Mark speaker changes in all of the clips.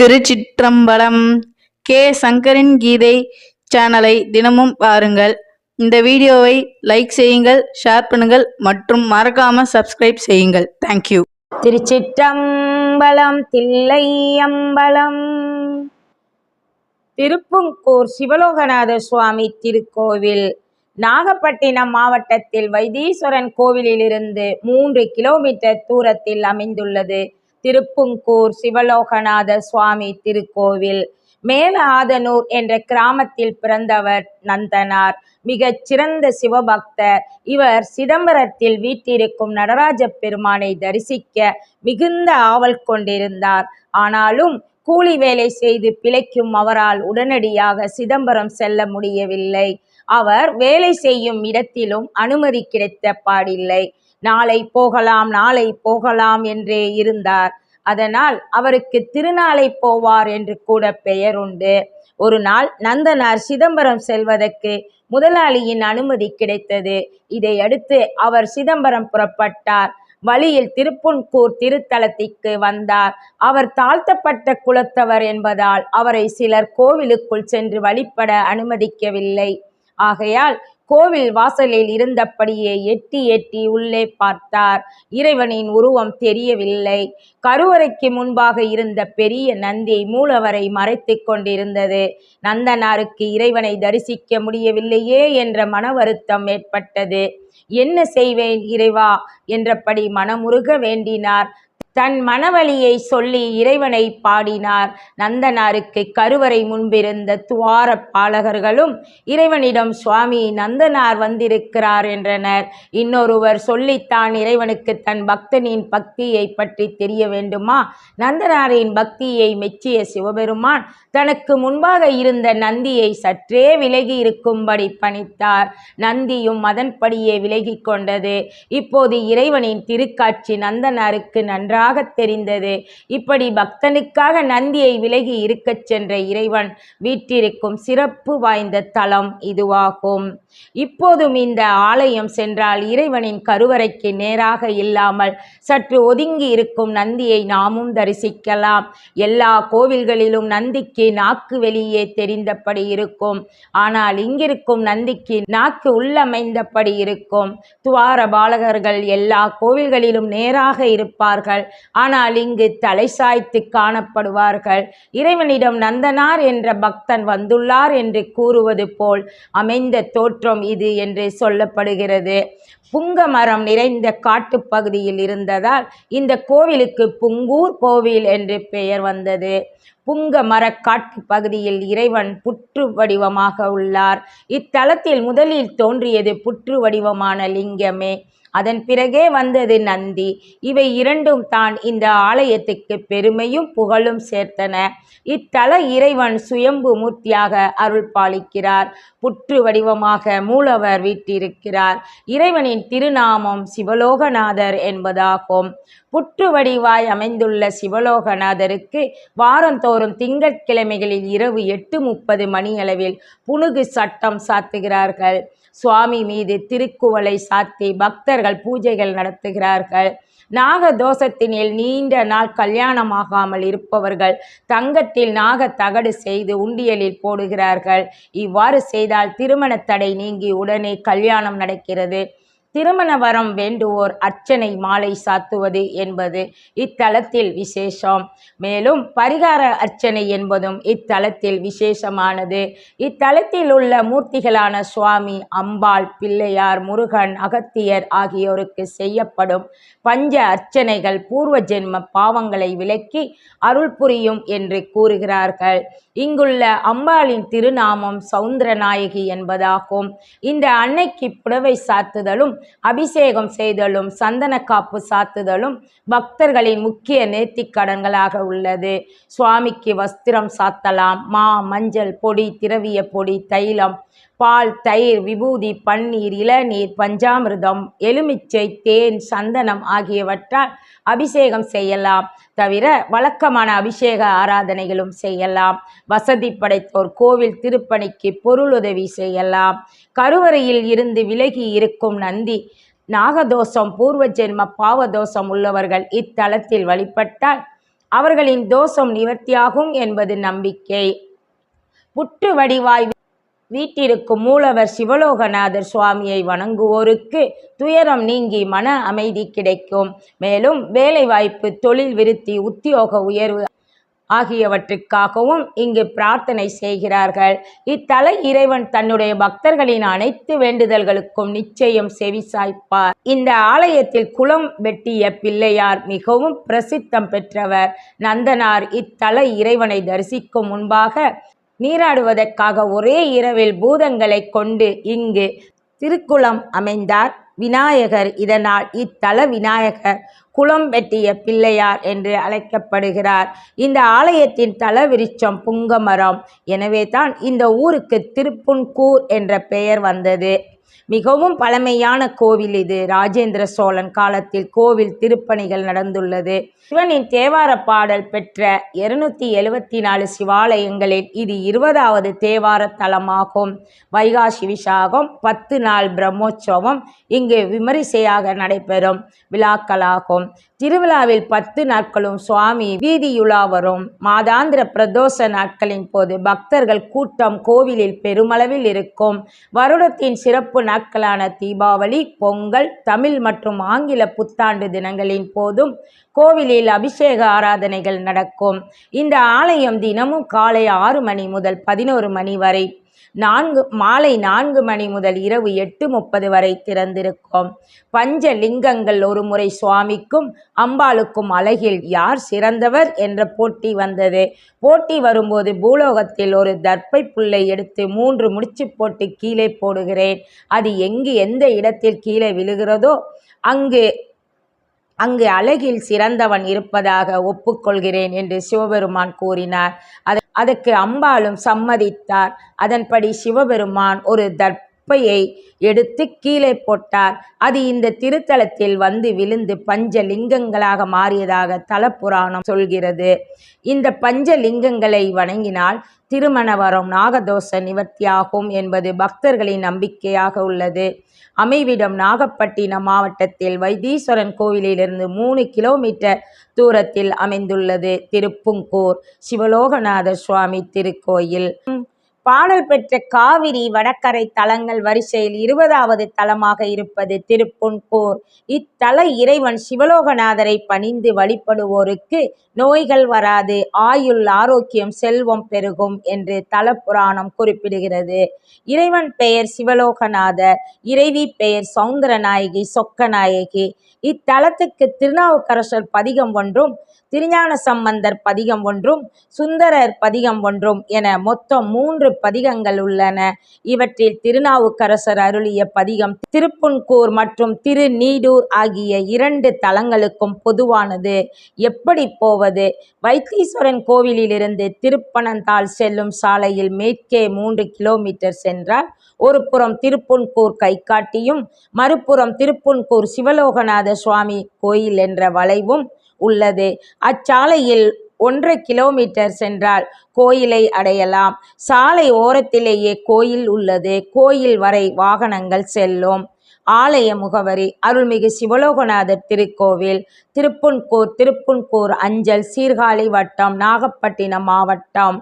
Speaker 1: திருச்சிற்றம்பலம் K சங்கரின் கீதை சேனலை தினமும் பாருங்கள் இந்த வீடியோவை லைக் செய்யுங்கள் ஷேர் பண்ணுங்கள் மற்றும் மறக்காம சப்ஸ்கிரைப் செய்யுங்கள் தேங்க்யூ திருச்சிற்றம்பலம் தில்லையம்பலம் திருப்புங்கூர் சிவலோகநாத சுவாமி திருக்கோவில் நாகப்பட்டினம் மாவட்டத்தில் வைத்தீஸ்வரன் கோவிலிலிருந்து மூன்று கிலோமீட்டர் தூரத்தில் அமைந்துள்ளது திருப்புங்கூர் சிவலோகநாத சுவாமி திருக்கோவில் ஆதனூர் என்ற கிராமத்தில் பிறந்தவர் நந்தனார் மிகச் சிறந்த சிவபக்தர் இவர் சிதம்பரத்தில் வீட்டிருக்கும் நடராஜ பெருமானை தரிசிக்க மிகுந்த ஆவல் கொண்டிருந்தார் ஆனாலும் கூலி வேலை செய்து பிழைக்கும் அவரால் உடனடியாக சிதம்பரம் செல்ல முடியவில்லை அவர் வேலை செய்யும் இடத்திலும் அனுமதி கிடைத்த பாடில்லை நாளை போகலாம் நாளை போகலாம் என்றே இருந்தார் அதனால் அவருக்கு திருநாளை போவார் என்று கூட பெயர் உண்டு ஒரு நாள் நந்தனார் சிதம்பரம் செல்வதற்கு முதலாளியின் அனுமதி கிடைத்தது இதையடுத்து அவர் சிதம்பரம் புறப்பட்டார் வழியில் திருப்புன்கூர் திருத்தலத்திற்கு வந்தார் அவர் தாழ்த்தப்பட்ட குலத்தவர் என்பதால் அவரை சிலர் கோவிலுக்குள் சென்று வழிபட அனுமதிக்கவில்லை ஆகையால் கோவில் வாசலில் இருந்தபடியே எட்டி எட்டி உள்ளே பார்த்தார் இறைவனின் உருவம் தெரியவில்லை கருவறைக்கு முன்பாக இருந்த பெரிய நந்தி மூலவரை மறைத்து கொண்டிருந்தது நந்தனாருக்கு இறைவனை தரிசிக்க முடியவில்லையே என்ற மன வருத்தம் ஏற்பட்டது என்ன செய்வேன் இறைவா என்றபடி மனமுருக வேண்டினார் தன் மனவழியை சொல்லி இறைவனை பாடினார் நந்தனாருக்கு கருவறை முன்பிருந்த துவார பாலகர்களும் இறைவனிடம் சுவாமி நந்தனார் வந்திருக்கிறார் என்றனர் இன்னொருவர் சொல்லித்தான் இறைவனுக்கு தன் பக்தனின் பக்தியை பற்றி தெரிய வேண்டுமா நந்தனாரின் பக்தியை மெச்சிய சிவபெருமான் தனக்கு முன்பாக இருந்த நந்தியை சற்றே விலகி இருக்கும்படி பணித்தார் நந்தியும் அதன்படியே விலகி கொண்டது இப்போது இறைவனின் திருக்காட்சி நந்தனாருக்கு நன்றாக நன்றாக தெரிந்தது இப்படி பக்தனுக்காக நந்தியை விலகி இருக்கச் சென்ற இறைவன் வீட்டிற்கும் சிறப்பு வாய்ந்த தலம் இதுவாகும் இப்போதும் இந்த ஆலயம் சென்றால் இறைவனின் கருவறைக்கு நேராக இல்லாமல் சற்று ஒதுங்கி இருக்கும் நந்தியை நாமும் தரிசிக்கலாம் எல்லா கோவில்களிலும் நந்திக்கு நாக்கு வெளியே தெரிந்தபடி இருக்கும் ஆனால் இங்கிருக்கும் நந்திக்கு நாக்கு உள்ளமைந்தபடி இருக்கும் துவார பாலகர்கள் எல்லா கோவில்களிலும் நேராக இருப்பார்கள் ஆனால் இங்கு தலை சாய்த்து காணப்படுவார்கள் இறைவனிடம் நந்தனார் என்ற பக்தன் வந்துள்ளார் என்று கூறுவது போல் அமைந்த தோற்ற குற்றம் இது என்று சொல்லப்படுகிறது புங்க மரம் நிறைந்த காட்டுப்பகுதியில் இருந்ததால் இந்த கோவிலுக்கு புங்கூர் கோவில் என்று பெயர் வந்தது புங்க காட்டு பகுதியில் இறைவன் புற்று வடிவமாக உள்ளார் இத்தலத்தில் முதலில் தோன்றியது புற்று வடிவமான லிங்கமே அதன் பிறகே வந்தது நந்தி இவை இரண்டும் தான் இந்த ஆலயத்துக்கு பெருமையும் புகழும் சேர்த்தன இத்தல இறைவன் சுயம்பு மூர்த்தியாக அருள் பாலிக்கிறார் புற்று வடிவமாக மூலவர் வீட்டிருக்கிறார் இறைவனின் திருநாமம் சிவலோகநாதர் என்பதாகும் புற்று வடிவாய் அமைந்துள்ள சிவலோகநாதருக்கு வாரந்தோறும் திங்கட்கிழமைகளில் இரவு எட்டு முப்பது மணியளவில் புனுகு சட்டம் சாத்துகிறார்கள் சுவாமி மீது திருக்குவளை சாத்தி பக்தர்கள் பூஜைகள் நடத்துகிறார்கள் நாக தோஷத்தினில் நீண்ட நாள் கல்யாணமாகாமல் இருப்பவர்கள் தங்கத்தில் நாக தகடு செய்து உண்டியலில் போடுகிறார்கள் இவ்வாறு செய்தால் திருமண தடை நீங்கி உடனே கல்யாணம் நடக்கிறது திருமண வரம் வேண்டுவோர் அர்ச்சனை மாலை சாத்துவது என்பது இத்தலத்தில் விசேஷம் மேலும் பரிகார அர்ச்சனை என்பதும் இத்தலத்தில் விசேஷமானது இத்தலத்தில் உள்ள மூர்த்திகளான சுவாமி அம்பாள் பிள்ளையார் முருகன் அகத்தியர் ஆகியோருக்கு செய்யப்படும் பஞ்ச அர்ச்சனைகள் பூர்வ ஜென்ம பாவங்களை விலக்கி அருள் புரியும் என்று கூறுகிறார்கள் இங்குள்ள அம்பாளின் திருநாமம் சவுந்தரநாயகி என்பதாகும் இந்த அன்னைக்கு புடவை சாத்துதலும் அபிஷேகம் செய்தலும் சந்தன காப்பு சாத்துதலும் பக்தர்களின் முக்கிய நேர்த்திக்கடன்களாக உள்ளது சுவாமிக்கு வஸ்திரம் சாத்தலாம் மா மஞ்சள் பொடி திரவிய பொடி தைலம் பால் தயிர் விபூதி பன்னீர் இளநீர் பஞ்சாமிர்தம் எலுமிச்சை தேன் சந்தனம் ஆகியவற்றால் அபிஷேகம் செய்யலாம் தவிர வழக்கமான அபிஷேக ஆராதனைகளும் செய்யலாம் வசதி படைத்தோர் கோவில் திருப்பணிக்கு பொருளுதவி செய்யலாம் கருவறையில் இருந்து விலகி இருக்கும் நந்தி நாகதோஷம் பூர்வ ஜென்ம பாவதோஷம் உள்ளவர்கள் இத்தலத்தில் வழிபட்டால் அவர்களின் தோஷம் நிவர்த்தியாகும் என்பது நம்பிக்கை புற்று வடிவாய் வீட்டிற்கும் மூலவர் சிவலோகநாதர் சுவாமியை வணங்குவோருக்கு துயரம் நீங்கி மன அமைதி கிடைக்கும் மேலும் வேலைவாய்ப்பு தொழில் விருத்தி உத்தியோக உயர்வு ஆகியவற்றுக்காகவும் இங்கு பிரார்த்தனை செய்கிறார்கள் இத்தலை இறைவன் தன்னுடைய பக்தர்களின் அனைத்து வேண்டுதல்களுக்கும் நிச்சயம் செவிசாய்ப்பார் இந்த ஆலயத்தில் குளம் வெட்டிய பிள்ளையார் மிகவும் பிரசித்தம் பெற்றவர் நந்தனார் இத்தலை இறைவனை தரிசிக்கும் முன்பாக நீராடுவதற்காக ஒரே இரவில் பூதங்களை கொண்டு இங்கு திருக்குளம் அமைந்தார் விநாயகர் இதனால் இத்தல விநாயகர் குளம் வெட்டிய பிள்ளையார் என்று அழைக்கப்படுகிறார் இந்த ஆலயத்தின் தல புங்கமரம் எனவே தான் இந்த ஊருக்கு திருப்புன்கூர் என்ற பெயர் வந்தது மிகவும் பழமையான கோவில் இது ராஜேந்திர சோழன் காலத்தில் கோவில் திருப்பணிகள் நடந்துள்ளது சிவனின் தேவார பாடல் பெற்ற இருநூத்தி எழுவத்தி நாலு சிவாலயங்களில் இது இருபதாவது தேவார தலமாகும் வைகாசி விசாகம் பத்து நாள் பிரம்மோற்சவம் இங்கு விமரிசையாக நடைபெறும் விழாக்களாகும் திருவிழாவில் பத்து நாட்களும் சுவாமி வீதியுலா வரும் மாதாந்திர பிரதோஷ நாட்களின் போது பக்தர்கள் கூட்டம் கோவிலில் பெருமளவில் இருக்கும் வருடத்தின் சிறப்பு நாட்களான தீபாவளி பொங்கல் தமிழ் மற்றும் ஆங்கில புத்தாண்டு தினங்களின் போதும் கோவிலில் அபிஷேக ஆராதனைகள் நடக்கும் இந்த ஆலயம் தினமும் காலை ஆறு மணி முதல் பதினோரு மணி வரை நான்கு மாலை நான்கு மணி முதல் இரவு எட்டு முப்பது வரை திறந்திருக்கும் பஞ்ச லிங்கங்கள் ஒரு முறை சுவாமிக்கும் அம்பாளுக்கும் அழகில் யார் சிறந்தவர் என்ற போட்டி வந்தது போட்டி வரும்போது பூலோகத்தில் ஒரு தர்ப்பை புல்லை எடுத்து மூன்று முடிச்சு போட்டு கீழே போடுகிறேன் அது எங்கு எந்த இடத்தில் கீழே விழுகிறதோ அங்கு அங்கு அழகில் சிறந்தவன் இருப்பதாக ஒப்புக்கொள்கிறேன் என்று சிவபெருமான் கூறினார் அதற்கு அம்பாளும் சம்மதித்தார் அதன்படி சிவபெருமான் ஒரு தர்ப்பையை எடுத்து கீழே போட்டார் அது இந்த திருத்தலத்தில் வந்து விழுந்து பஞ்சலிங்கங்களாக மாறியதாக தலப்புராணம் சொல்கிறது இந்த பஞ்சலிங்கங்களை வணங்கினால் திருமண வரம் நாகதோஷ நிவர்த்தியாகும் என்பது பக்தர்களின் நம்பிக்கையாக உள்ளது அமைவிடம் நாகப்பட்டினம் மாவட்டத்தில் வைத்தீஸ்வரன் கோவிலிலிருந்து மூணு கிலோமீட்டர் தூரத்தில் அமைந்துள்ளது திருப்புங்கூர் சிவலோகநாத சுவாமி திருக்கோயில் பாடல் பெற்ற காவிரி வடக்கரை தலங்கள் வரிசையில் இருபதாவது தலமாக இருப்பது திருப்புன்கூர் இத்தல இறைவன் சிவலோகநாதரை பணிந்து வழிபடுவோருக்கு நோய்கள் வராது ஆயுள் ஆரோக்கியம் செல்வம் பெருகும் என்று தல புராணம் குறிப்பிடுகிறது இறைவன் பெயர் சிவலோகநாதர் இறைவி பெயர் சௌந்தரநாயகி சொக்கநாயகி இத்தலத்துக்கு திருநாவுக்கரசர் பதிகம் ஒன்றும் திருஞான சம்பந்தர் பதிகம் ஒன்றும் சுந்தரர் பதிகம் ஒன்றும் என மொத்தம் மூன்று பல்வேறு பதிகங்கள் உள்ளன இவற்றில் திருநாவுக்கரசர் அருளிய பதிகம் திருப்புன்கூர் மற்றும் திருநீடூர் ஆகிய இரண்டு தலங்களுக்கும் பொதுவானது எப்படி போவது வைத்தீஸ்வரன் கோவிலிலிருந்து திருப்பனந்தால் செல்லும் சாலையில் மேற்கே மூன்று கிலோமீட்டர் சென்றால் ஒரு புறம் திருப்புன்கூர் கை காட்டியும் மறுபுறம் திருப்புன்கூர் சிவலோகநாத சுவாமி கோயில் என்ற வளைவும் உள்ளது அச்சாலையில் ஒன்றரை கிலோமீட்டர் சென்றால் கோயிலை அடையலாம் சாலை ஓரத்திலேயே கோயில் உள்ளது கோயில் வரை வாகனங்கள் செல்லும் ஆலய முகவரி அருள்மிகு சிவலோகநாதர் திருக்கோவில் திருப்புன்கூர் திருப்புன்கூர் அஞ்சல் சீர்காழி வட்டம் நாகப்பட்டினம் மாவட்டம்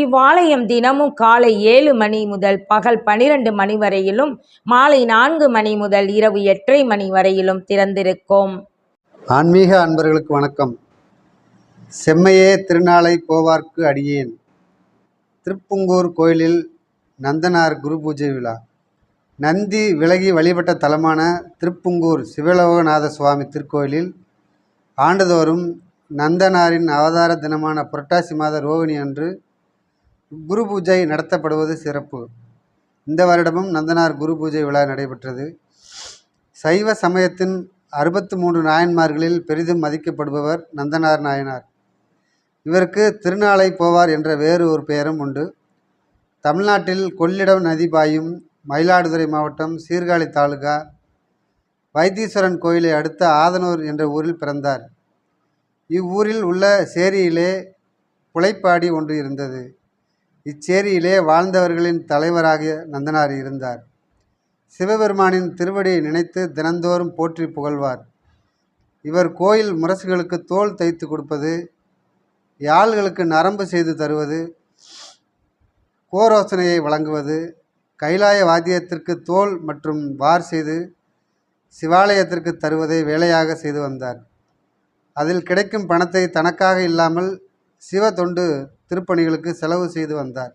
Speaker 1: இவ்வாலயம் தினமும் காலை ஏழு மணி முதல் பகல் பனிரெண்டு மணி வரையிலும் மாலை நான்கு மணி முதல் இரவு எட்டரை மணி வரையிலும் திறந்திருக்கும்
Speaker 2: ஆன்மீக அன்பர்களுக்கு வணக்கம் செம்மையே திருநாளை போவார்க்கு அடியேன் திருப்புங்கூர் கோயிலில் நந்தனார் குரு பூஜை விழா நந்தி விலகி வழிபட்ட தலமான திருப்புங்கூர் சிவலோகநாத சுவாமி திருக்கோயிலில் ஆண்டுதோறும் நந்தனாரின் அவதார தினமான புரட்டாசி மாத ரோகிணி அன்று குரு பூஜை நடத்தப்படுவது சிறப்பு இந்த வருடமும் நந்தனார் குரு பூஜை விழா நடைபெற்றது சைவ சமயத்தின் அறுபத்து மூன்று நாயன்மார்களில் பெரிதும் மதிக்கப்படுபவர் நந்தனார் நாயனார் இவருக்கு திருநாளை போவார் என்ற வேறு ஒரு பெயரும் உண்டு தமிழ்நாட்டில் கொள்ளிடம் நதி பாயும் மயிலாடுதுறை மாவட்டம் சீர்காழி தாலுகா வைத்தீஸ்வரன் கோயிலை அடுத்த ஆதனூர் என்ற ஊரில் பிறந்தார் இவ்வூரில் உள்ள சேரியிலே புலைப்பாடி ஒன்று இருந்தது இச்சேரியிலே வாழ்ந்தவர்களின் தலைவராக நந்தனார் இருந்தார் சிவபெருமானின் திருவடியை நினைத்து தினந்தோறும் போற்றி புகழ்வார் இவர் கோயில் முரசுகளுக்கு தோல் தைத்து கொடுப்பது யாழ்களுக்கு நரம்பு செய்து தருவது கோரோசனையை வழங்குவது கைலாய வாத்தியத்திற்கு தோல் மற்றும் வார் செய்து சிவாலயத்திற்கு தருவதை வேலையாக செய்து வந்தார் அதில் கிடைக்கும் பணத்தை தனக்காக இல்லாமல் சிவ தொண்டு திருப்பணிகளுக்கு செலவு செய்து வந்தார்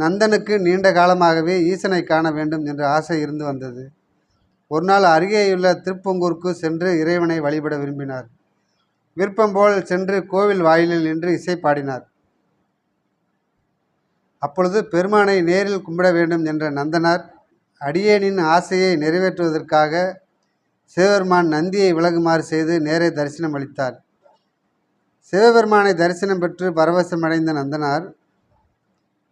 Speaker 2: நந்தனுக்கு நீண்ட காலமாகவே ஈசனை காண வேண்டும் என்ற ஆசை இருந்து வந்தது ஒரு நாள் அருகேயுள்ள திருப்பொங்கூருக்கு சென்று இறைவனை வழிபட விரும்பினார் விருப்பம் போல் சென்று கோவில் வாயிலில் நின்று இசை பாடினார் அப்பொழுது பெருமானை நேரில் கும்பிட வேண்டும் என்ற நந்தனார் அடியேனின் ஆசையை நிறைவேற்றுவதற்காக சிவபெருமான் நந்தியை விலகுமாறு செய்து நேரே தரிசனம் அளித்தார் சிவபெருமானை தரிசனம் பெற்று பரவசமடைந்த நந்தனார்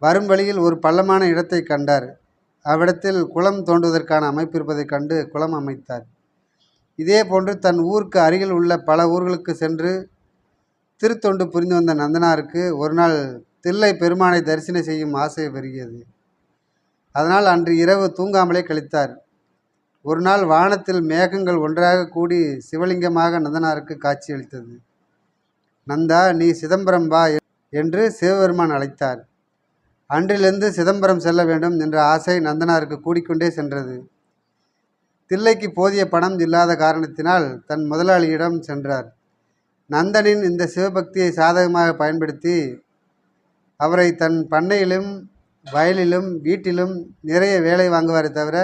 Speaker 2: வரும் வழியில் ஒரு பள்ளமான இடத்தை கண்டார் அவ்விடத்தில் குளம் தோண்டுவதற்கான அமைப்பு இருப்பதைக் கண்டு குளம் அமைத்தார் இதே போன்று தன் ஊருக்கு அருகில் உள்ள பல ஊர்களுக்கு சென்று திருத்தொண்டு புரிந்து வந்த நந்தனாருக்கு ஒரு நாள் தில்லை பெருமானை தரிசனம் செய்யும் ஆசை பெருகியது அதனால் அன்று இரவு தூங்காமலே கழித்தார் ஒரு நாள் வானத்தில் மேகங்கள் ஒன்றாக கூடி சிவலிங்கமாக நந்தனாருக்கு காட்சியளித்தது நந்தா நீ சிதம்பரம் வா என்று சிவபெருமான் அழைத்தார் அன்றிலிருந்து சிதம்பரம் செல்ல வேண்டும் என்ற ஆசை நந்தனாருக்கு கூடிக்கொண்டே சென்றது தில்லைக்கு போதிய பணம் இல்லாத காரணத்தினால் தன் முதலாளியிடம் சென்றார் நந்தனின் இந்த சிவபக்தியை சாதகமாக பயன்படுத்தி அவரை தன் பண்ணையிலும் வயலிலும் வீட்டிலும் நிறைய வேலை வாங்குவாரே தவிர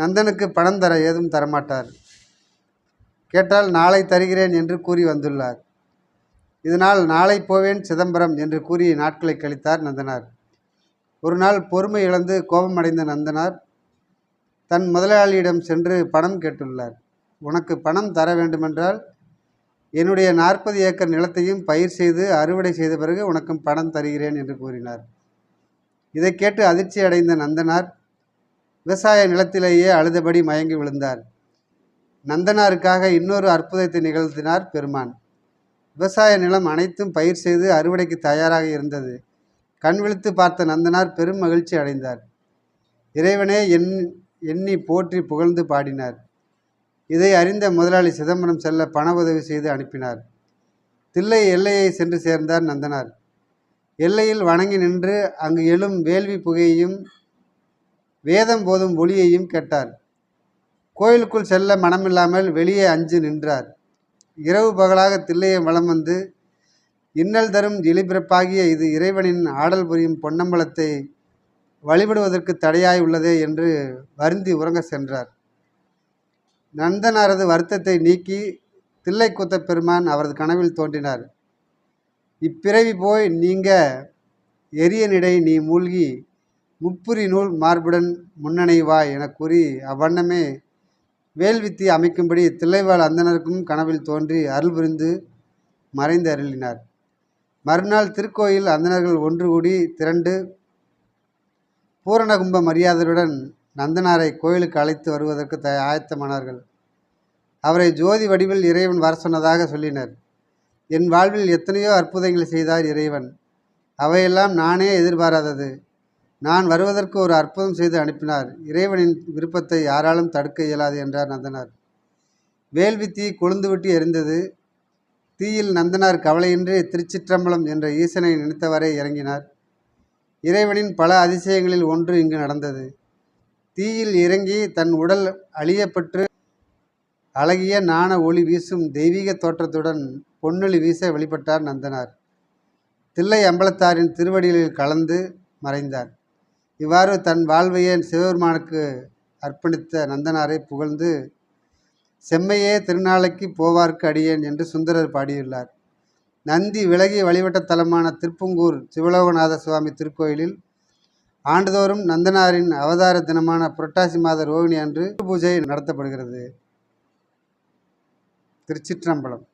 Speaker 2: நந்தனுக்கு பணம் தர ஏதும் தரமாட்டார் கேட்டால் நாளை தருகிறேன் என்று கூறி வந்துள்ளார் இதனால் நாளை போவேன் சிதம்பரம் என்று கூறி நாட்களை கழித்தார் நந்தனார் ஒரு நாள் பொறுமை இழந்து கோபமடைந்த நந்தனார் தன் முதலாளியிடம் சென்று பணம் கேட்டுள்ளார் உனக்கு பணம் தர வேண்டுமென்றால் என்னுடைய நாற்பது ஏக்கர் நிலத்தையும் பயிர் செய்து அறுவடை செய்த பிறகு உனக்கும் பணம் தருகிறேன் என்று கூறினார் இதை கேட்டு அதிர்ச்சி அடைந்த நந்தனார் விவசாய நிலத்திலேயே அழுதபடி மயங்கி விழுந்தார் நந்தனாருக்காக இன்னொரு அற்புதத்தை நிகழ்த்தினார் பெருமான் விவசாய நிலம் அனைத்தும் பயிர் செய்து அறுவடைக்கு தயாராக இருந்தது கண் விழித்து பார்த்த நந்தனார் பெரும் மகிழ்ச்சி அடைந்தார் இறைவனே என் எண்ணி போற்றி புகழ்ந்து பாடினார் இதை அறிந்த முதலாளி சிதம்பரம் செல்ல பண உதவி செய்து அனுப்பினார் தில்லை எல்லையை சென்று சேர்ந்தார் நந்தனார் எல்லையில் வணங்கி நின்று அங்கு எழும் வேள்வி புகையையும் வேதம் போதும் ஒளியையும் கேட்டார் கோயிலுக்குள் செல்ல மனமில்லாமல் வெளியே அஞ்சு நின்றார் இரவு பகலாக தில்லையை வளம் வந்து இன்னல் தரும் இழிபிறப்பாகிய இது இறைவனின் ஆடல் புரியும் பொன்னம்பலத்தை வழிபடுவதற்கு தடையாய் உள்ளதே என்று வருந்தி உறங்க சென்றார் நந்தனாரது வருத்தத்தை நீக்கி தில்லைக்கூத்த பெருமான் அவரது கனவில் தோன்றினார் இப்பிறவி போய் நீங்க எரிய நிடை நீ மூழ்கி முப்புரி நூல் மார்புடன் முன்னணைவா என கூறி அவ்வண்ணமே வேல்வித்தி அமைக்கும்படி தில்லைவாழ் அந்தனருக்கும் கனவில் தோன்றி அருள் புரிந்து மறைந்து அருளினார் மறுநாள் திருக்கோயில் அந்தனர்கள் ஒன்று கூடி திரண்டு பூரண கும்ப மரியாதையுடன் நந்தனாரை கோயிலுக்கு அழைத்து வருவதற்கு த ஆயத்தமானார்கள் அவரை ஜோதி வடிவில் இறைவன் வர சொன்னதாக சொல்லினர் என் வாழ்வில் எத்தனையோ அற்புதங்களை செய்தார் இறைவன் அவையெல்லாம் நானே எதிர்பாராதது நான் வருவதற்கு ஒரு அற்புதம் செய்து அனுப்பினார் இறைவனின் விருப்பத்தை யாராலும் தடுக்க இயலாது என்றார் நந்தனார் வேள்வி தீ கொழுந்துவிட்டு எரிந்தது தீயில் நந்தனார் கவலையின்றி திருச்சிற்றம்பலம் என்ற ஈசனை நினைத்தவரை இறங்கினார் இறைவனின் பல அதிசயங்களில் ஒன்று இங்கு நடந்தது தீயில் இறங்கி தன் உடல் அழியப்பெற்று அழகிய நாண ஒளி வீசும் தெய்வீக தோற்றத்துடன் பொன்னொளி வீச வெளிப்பட்டார் நந்தனார் தில்லை அம்பலத்தாரின் திருவடிகளில் கலந்து மறைந்தார் இவ்வாறு தன் வாழ்வையே சிவபெருமானுக்கு அர்ப்பணித்த நந்தனாரை புகழ்ந்து செம்மையே திருநாளைக்கு போவார்க்கு அடியேன் என்று சுந்தரர் பாடியுள்ளார் நந்தி விலகி வழிபட்ட தலமான திருப்பங்கூர் சிவலோகநாத சுவாமி திருக்கோயிலில் ஆண்டுதோறும் நந்தனாரின் அவதார தினமான புரட்டாசி மாத ரோகிணி அன்று பூஜை நடத்தப்படுகிறது திருச்சிற்றம்பலம்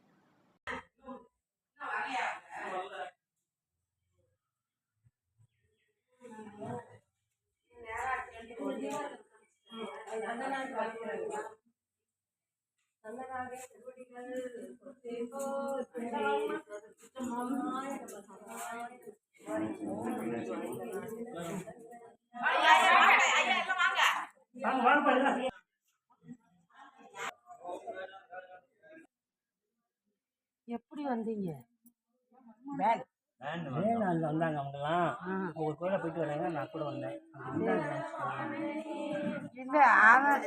Speaker 1: எப்படி வந்தீங்க வந்தாங்க அவங்க எல்லாம் வந்தாங்க அவங்கலாம் ஒரு கோயில போயிட்டு வராங்க நான் கூட வந்தேன் இல்லை ஆனால்